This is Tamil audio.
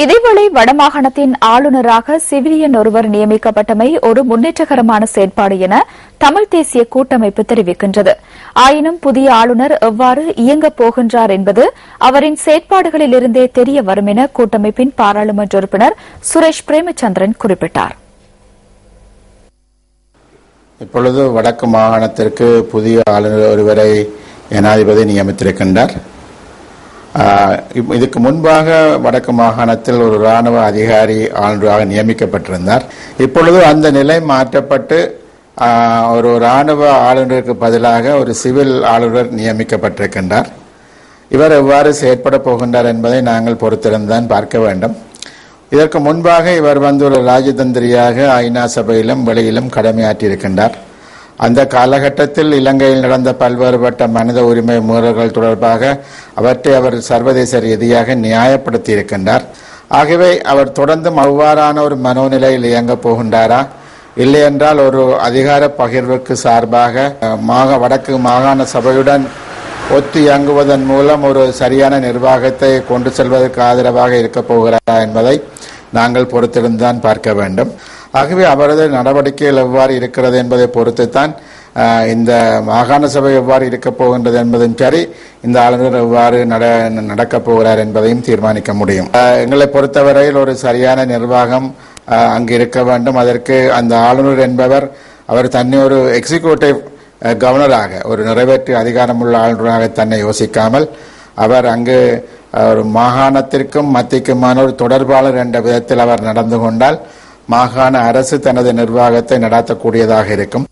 இதேவேளை வடமாகாணத்தின் ஆளுநராக சிவிலியன் ஒருவர் நியமிக்கப்பட்டமை ஒரு முன்னேற்றகரமான செயற்பாடு என தமிழ் தேசிய கூட்டமைப்பு தெரிவிக்கின்றது. ஆயினும் புதிய ஆளுநர் எவ்வாறு இயங்கப் போகின்றார் என்பது அவரின் செயற்பாடுகளிலிருந்தே தெரிய வரும் என கூட்டமைப்பின் பாராளுமன்ற உறுப்பினர் சுரேஷ் பிரேமச்சந்திரன் குறிப்பிட்டார். இப்பொழுது வடக்கு மாகாணத்திற்கு புதிய ஆளுநர் ஒருவரை ஜனாதிபதி நியமித்திருக்கின்றார். இதுக்கு முன்பாக வடக்கு மாகாணத்தில் ஒரு ராணுவ அதிகாரி ஆளுநராக நியமிக்கப்பட்டிருந்தார். இப்பொழுது அந்த நிலை மாற்றப்பட்டு ஒரு ராணுவ ஆளுநருக்கு பதிலாக ஒரு சிவில் ஆளுநர் நியமிக்கப்பட்டிருக்கின்றார். இவர் எவ்வாறு செயற்பட போகின்றார் என்பதை நாங்கள் பொறுத்திருந்தான் பார்க்க வேண்டும். இதற்கு முன்பாக இவர் வந்து ஒரு ராஜதந்திரியாக ஐநா சபையிலும் வெளியிலும் கடமையாற்றியிருக்கின்றார். அந்த காலகட்டத்தில் இலங்கையில் நடந்த பல்வேறுபட்ட மனித உரிமை மீறல்கள் தொடர்பாக அவற்றை அவர் சர்வதேச ரீதியாக நியாயப்படுத்தி இருக்கின்றார் ஆகவே அவர் தொடர்ந்தும் அவ்வாறான ஒரு மனோநிலையில் இயங்கப் போகின்றாரா? இல்லை என்றால் ஒரு அதிகார பகிர்வுக்கு சார்பாக மாக வடக்கு மாகாண சபையுடன் ஒத்து இயங்குவதன் மூலம் ஒரு சரியான நிர்வாகத்தை கொண்டு செல்வதற்கு ஆதரவாக இருக்கப் போகிறாரா என்பதை நாங்கள் பொறுத்திருந்தான் பார்க்க வேண்டும். ஆகவே அவரது நடவடிக்கைகள் எவ்வாறு இருக்கிறது என்பதை பொறுத்துத்தான் இந்த மாகாண சபை எவ்வாறு இருக்கப் போகின்றது என்பதும் சரி இந்த ஆளுநர் எவ்வாறு நட நடக்கப் போகிறார் என்பதையும் தீர்மானிக்க முடியும். எங்களை பொறுத்தவரையில் ஒரு சரியான நிர்வாகம் அங்கு இருக்க வேண்டும். அதற்கு அந்த ஆளுநர் என்பவர் அவர் தன்னை ஒரு எக்ஸிக்யூட்டிவ் கவர்னராக ஒரு நிறைவேற்று அதிகாரமுள்ள ஆளுநராக தன்னை யோசிக்காமல் அவர் அங்கு ஒரு மாகாணத்திற்கும் மத்திக்குமான ஒரு தொடர்பாளர் என்ற விதத்தில் அவர் நடந்து கொண்டால் மாகாண அரசு தனது நிர்வாகத்தை நடாத்தக்கூடியதாக இருக்கும்.